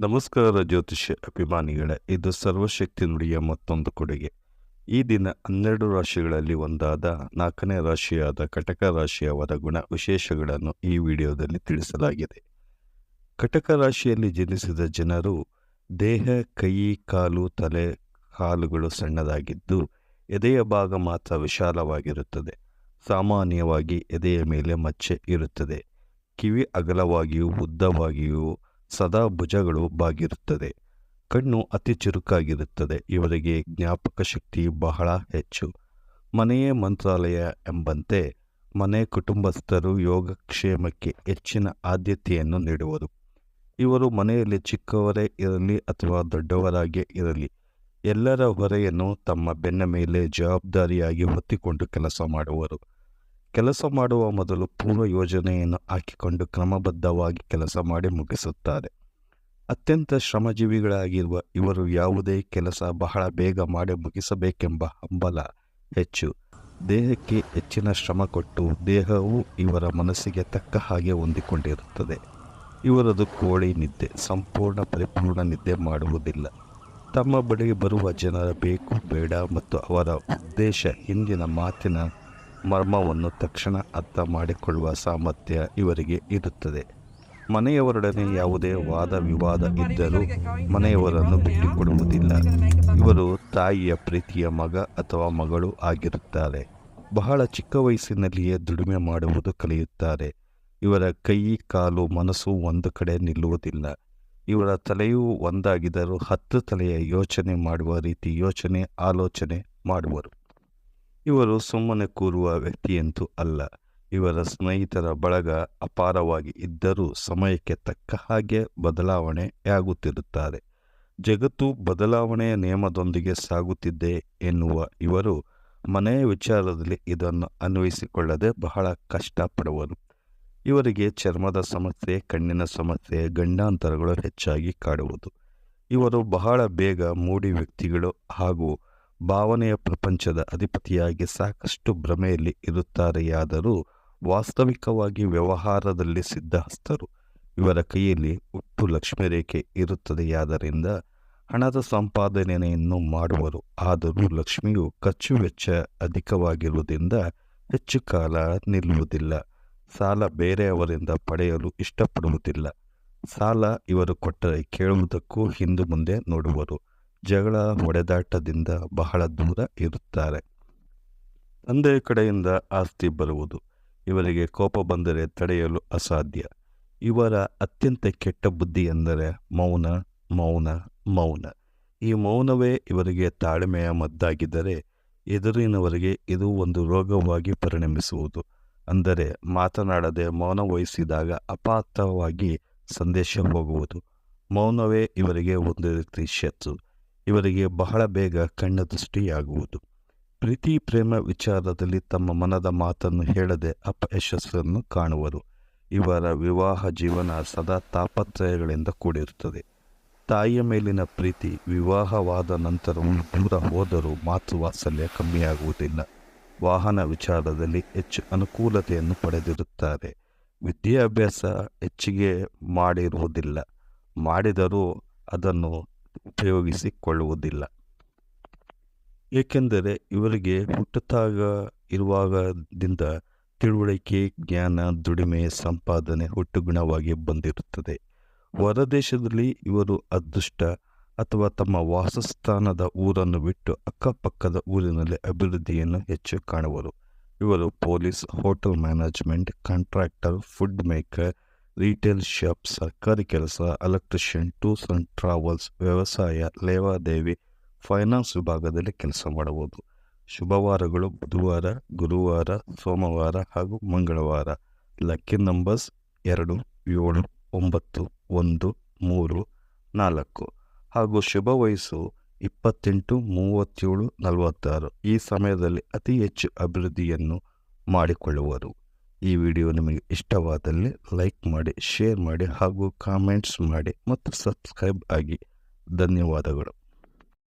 ನಮಸ್ಕಾರ ಜ್ಯೋತಿಷ್ಯ ಅಭಿಮಾನಿಗಳೇ, ಇದು ಸರ್ವಶಕ್ತಿ ನುಡಿಯ ಮತ್ತೊಂದು ಕೊಡುಗೆ. ಈ ದಿನ ಹನ್ನೆರಡು ರಾಶಿಗಳಲ್ಲಿ ಒಂದಾದ ನಾಲ್ಕನೇ ರಾಶಿಯಾದ ಕಟಕ ರಾಶಿಯವರ ಗುಣ ವಿಶೇಷಗಳನ್ನು ಈ ವಿಡಿಯೋದಲ್ಲಿ ತಿಳಿಸಲಾಗಿದೆ. ಕಟಕ ರಾಶಿಯಲ್ಲಿ ಜನಿಸಿದ ಜನರು ದೇಹ, ಕೈ, ಕಾಲು, ತಲೆ, ಕಾಲುಗಳು ಸಣ್ಣದಾಗಿದ್ದು, ಎದೆಯ ಭಾಗ ಮಾತ್ರ ವಿಶಾಲವಾಗಿರುತ್ತದೆ. ಸಾಮಾನ್ಯವಾಗಿ ಎದೆಯ ಮೇಲೆ ಮಚ್ಚೆ ಇರುತ್ತದೆ. ಕಿವಿ ಅಗಲವಾಗಿಯೂ, ಉದ್ದವಾಗಿಯೂ ಸದಾ ಭುಜಗಳು ಬಾಗಿರುತ್ತದೆ. ಕಣ್ಣು ಅತಿ ಚುರುಕಾಗಿರುತ್ತದೆ. ಇವರಿಗೆ ಜ್ಞಾಪಕ ಶಕ್ತಿ ಬಹಳ ಹೆಚ್ಚು. ಮನೆಯೇ ಮಂತ್ರಾಲಯ ಎಂಬಂತೆ ಮನೆ ಕುಟುಂಬಸ್ಥರು ಯೋಗಕ್ಷೇಮಕ್ಕೆ ಹೆಚ್ಚಿನ ಆದ್ಯತೆಯನ್ನು ನೀಡುವರು. ಇವರು ಮನೆಯಲ್ಲಿ ಚಿಕ್ಕವರೇ ಇರಲಿ ಅಥವಾ ದೊಡ್ಡವರಾಗೇ ಇರಲಿ, ಎಲ್ಲರ ಹೊರೆಯನ್ನು ತಮ್ಮ ಬೆನ್ನ ಮೇಲೆ ಜವಾಬ್ದಾರಿಯಾಗಿ ಹೊತ್ತಿಕೊಂಡು ಕೆಲಸ ಮಾಡುವರು. ಕೆಲಸ ಮಾಡುವ ಮೊದಲು ಪೂರ್ವ ಯೋಜನೆಯನ್ನು ಹಾಕಿಕೊಂಡು ಕ್ರಮಬದ್ಧವಾಗಿ ಕೆಲಸ ಮಾಡಿ ಮುಗಿಸುತ್ತಾರೆ. ಅತ್ಯಂತ ಶ್ರಮಜೀವಿಗಳಾಗಿರುವ ಇವರು ಯಾವುದೇ ಕೆಲಸ ಬಹಳ ಬೇಗ ಮಾಡಿ ಮುಗಿಸಬೇಕೆಂಬ ಹಂಬಲ ಹೆಚ್ಚು. ದೇಹಕ್ಕೆ ಹೆಚ್ಚಿನ ಶ್ರಮ ಕೊಟ್ಟು ದೇಹವು ಇವರ ಮನಸ್ಸಿಗೆ ತಕ್ಕ ಹಾಗೆ ಹೊಂದಿಕೊಂಡಿರುತ್ತದೆ. ಇವರದು ಕೋಳಿ ನಿದ್ದೆ, ಸಂಪೂರ್ಣ ಪರಿಪೂರ್ಣ ನಿದ್ದೆ ಮಾಡುವುದಿಲ್ಲ. ತಮ್ಮ ಬಳಿಗೆ ಬರುವ ಜನರ ಬೇಕು, ಬೇಡ ಮತ್ತು ಅವರ ಉದ್ದೇಶ ಹಿಂದಿನ ಮಾತಿನ ಮರ್ಮವನ್ನು ತಕ್ಷಣ ಅರ್ಥ ಮಾಡಿಕೊಳ್ಳುವ ಸಾಮರ್ಥ್ಯ ಇವರಿಗೆ ಇರುತ್ತದೆ. ಮನೆಯವರೊಡನೆ ಯಾವುದೇ ವಾದ ವಿವಾದ ಇದ್ದರೂ ಮನೆಯವರನ್ನು ಬಿಟ್ಟುಕೊಡುವುದಿಲ್ಲ. ಇವರು ತಾಯಿಯ ಪ್ರೀತಿಯ ಮಗ ಅಥವಾ ಮಗಳು ಆಗಿರುತ್ತಾರೆ. ಬಹಳ ಚಿಕ್ಕ ವಯಸ್ಸಿನಲ್ಲಿಯೇ ದುಡಿಮೆ ಮಾಡುವುದು ಕಲಿಯುತ್ತಾರೆ. ಇವರ ಕೈ, ಕಾಲು, ಮನಸ್ಸು ಒಂದು ಕಡೆ ನಿಲ್ಲುವುದಿಲ್ಲ. ಇವರ ತಲೆಯೂ ಒಂದಾಗಿದ್ದರೂ ಹತ್ತು ತಲೆಯ ಯೋಚನೆ ಮಾಡುವ ರೀತಿ ಯೋಚನೆ, ಆಲೋಚನೆ ಮಾಡುವರು. ಇವರು ಸುಮ್ಮನೆ ಕೂರುವ ವ್ಯಕ್ತಿಯಂತೂ ಅಲ್ಲ. ಇವರ ಸ್ನೇಹಿತರ ಬಳಗ ಅಪಾರವಾಗಿ ಇದ್ದರೂ ಸಮಯಕ್ಕೆ ತಕ್ಕ ಹಾಗೆ ಬದಲಾವಣೆಯಾಗುತ್ತಿರುತ್ತಾರೆ. ಜಗತ್ತು ಬದಲಾವಣೆಯ ನಿಯಮದೊಂದಿಗೆ ಸಾಗುತ್ತಿದ್ದೆ ಎನ್ನುವ ಇವರು ಮನೆಯ ವಿಚಾರದಲ್ಲಿ ಇದನ್ನು ಅನ್ವಯಿಸಿಕೊಳ್ಳದೆ ಬಹಳ ಕಷ್ಟಪಡುವರು. ಇವರಿಗೆ ಚರ್ಮದ ಸಮಸ್ಯೆ, ಕಣ್ಣಿನ ಸಮಸ್ಯೆ, ಗಂಡಾಂತರಗಳು ಹೆಚ್ಚಾಗಿ ಕಾಡುವುದು. ಇವರು ಬಹಳ ಬೇಗ ಮೂಡಿ ವ್ಯಕ್ತಿಗಳು ಹಾಗೂ ಭಾವನೆಯ ಪ್ರಪಂಚದ ಅಧಿಪತಿಯಾಗಿ ಸಾಕಷ್ಟು ಭ್ರಮೆಯಲ್ಲಿ ಇರುತ್ತಾರೆಯಾದರೂ ವಾಸ್ತವಿಕವಾಗಿ ವ್ಯವಹಾರದಲ್ಲಿ ಸಿದ್ಧಹಸ್ತರು. ಇವರ ಕೈಯಲ್ಲಿ ಹುಟ್ಟು ಲಕ್ಷ್ಮಿ ರೇಖೆ ಇರುತ್ತದೆಯಾದ್ದರಿಂದ ಹಣದ ಸಂಪಾದನೆಯನ್ನು ಮಾಡುವರು. ಆದರೂ ಲಕ್ಷ್ಮಿಯು ಖರ್ಚು ವೆಚ್ಚ ಅಧಿಕವಾಗಿರುವುದರಿಂದ ಹೆಚ್ಚು ಕಾಲ ನಿಲ್ಲುವುದಿಲ್ಲ. ಸಾಲ ಬೇರೆಯವರಿಂದ ಪಡೆಯಲು ಇಷ್ಟಪಡುವುದಿಲ್ಲ. ಸಾಲ ಇವರು ಕೊಟ್ಟರೆ ಕೇಳುವುದಕ್ಕೂ ಹಿಂದು ಮುಂದೆ ನೋಡುವರು. ಜಗಳ ಹೊಡೆದಾಟದಿಂದ ಬಹಳ ದೂರ ಇರುತ್ತಾರೆ. ತಂದೆ ಕಡೆಯಿಂದ ಆಸ್ತಿ ಬರುವುದು, ಇವರಿಗೆ ಕೋಪ ಬಂದರೆ ತಡೆಯಲು ಅಸಾಧ್ಯ. ಇವರ ಅತ್ಯಂತ ಕೆಟ್ಟ ಬುದ್ಧಿ ಎಂದರೆ ಮೌನ ಮೌನ ಮೌನ. ಈ ಮೌನವೇ ಇವರಿಗೆ ತಾಳ್ಮೆಯ ಮದ್ದಾಗಿದ್ದರೆ ಎದುರಿನವರಿಗೆ ಇದು ಒಂದು ರೋಗವಾಗಿ ಪರಿಣಮಿಸುವುದು. ಅಂದರೆ ಮಾತನಾಡದೆ ಮೌನ ವಹಿಸಿದಾಗ ಅಪಾರ್ಥವಾಗಿ ಸಂದೇಶ ಹೋಗುವುದು. ಮೌನವೇ ಇವರಿಗೆ ಒಂದು ರೀತಿ ಶತ್ರು. ಇವರಿಗೆ ಬಹಳ ಬೇಗ ಕಣ್ಣ ದೃಷ್ಟಿಯಾಗುವುದು. ಪ್ರೀತಿ ಪ್ರೇಮ ವಿಚಾರದಲ್ಲಿ ತಮ್ಮ ಮನದ ಮಾತನ್ನು ಹೇಳದೆ ಅಪಯಶಸ್ಸನ್ನು ಕಾಣುವರು. ಇವರ ವಿವಾಹ ಜೀವನ ಸದಾ ತಾಪತ್ರಯಗಳಿಂದ ಕೂಡಿರುತ್ತದೆ. ತಾಯಿಯ ಮೇಲಿನ ಪ್ರೀತಿ ವಿವಾಹವಾದ ನಂತರವೂ ದೂರ ಹೋದರೂ ಮಾತೃವಾತ್ಸಲ್ಯ ಕಮ್ಮಿಯಾಗುವುದಿಲ್ಲ. ವಾಹನ ವಿಚಾರದಲ್ಲಿ ಹೆಚ್ಚು ಅನುಕೂಲತೆಯನ್ನು ಪಡೆದಿರುತ್ತಾರೆ. ವಿದ್ಯಾಭ್ಯಾಸ ಹೆಚ್ಚಿಗೆ ಮಾಡಿರುವುದಿಲ್ಲ. ಮಾಡಿದರೂ ಅದನ್ನು ಉಪಯೋಗಿಸಿಕೊಳ್ಳುವುದಿಲ್ಲ. ಏಕೆಂದರೆ ಇವರಿಗೆ ಹುಟ್ಟುತ್ತಾಗ ಇರುವಾಗದಿಂದ ತಿಳುವಳಿಕೆ, ಜ್ಞಾನ, ದುಡಿಮೆ, ಸಂಪಾದನೆ ಹುಟ್ಟುಗುಣವಾಗಿ ಬಂದಿರುತ್ತದೆ. ಹೊರದೇಶದಲ್ಲಿ ಇವರು ಅದೃಷ್ಟ ಅಥವಾ ತಮ್ಮ ವಾಸಸ್ಥಾನದ ಊರನ್ನು ಬಿಟ್ಟು ಅಕ್ಕಪಕ್ಕದ ಊರಿನಲ್ಲಿ ಅಭಿವೃದ್ಧಿಯನ್ನು ಹೆಚ್ಚು ಕಾಣುವರು. ಇವರು police, hotel management, contractor, food maker retail shop ಸರ್ಕಾರಿ ಕೆಲಸ ಎಲೆಕ್ಟ್ರಿಷಿಯನ್ ಟೂರ್ಸ್ ಅಂಡ್ ಟ್ರಾವೆಲ್ಸ್ ವ್ಯವಸಾಯ, ಲೇವಾದೇವಿ ಫೈನಾನ್ಸ್ ವಿಭಾಗದಲ್ಲಿ ಕೆಲಸ ಮಾಡಬಹುದು. ಶುಭವಾರಗಳು, ಬುಧವಾರ, ಗುರುವಾರ, ಸೋಮವಾರ ಹಾಗೂ ಮಂಗಳವಾರ. ಲಕ್ಕಿ ನಂಬರ್ಸ್ ಎರಡು, ಏಳು, ಒಂಬತ್ತು, ಒಂದು, ಮೂರು, ನಾಲ್ಕು. ಹಾಗೂ ಶುಭ ವಯಸ್ಸು ಇಪ್ಪತ್ತೆಂಟು, ಮೂವತ್ತೇಳು, ನಲವತ್ತಾರು. ಈ ಸಮಯದಲ್ಲಿ ಅತಿ ಹೆಚ್ಚು ಅಭಿವೃದ್ಧಿಯನ್ನು ಮಾಡಿಕೊಳ್ಳುವರು. ಈ ವಿಡಿಯೋ ನಿಮಗೆ ಇಷ್ಟವಾದಲ್ಲಿ ಲೈಕ್ ಮಾಡಿ, ಶೇರ್ ಮಾಡಿ ಹಾಗೂ ಕಾಮೆಂಟ್ಸ್ ಮಾಡಿ. ಮತ್ತು ಸಬ್ಸ್ಕ್ರೈಬ್ ಆಗಿ. ಧನ್ಯವಾದಗಳು.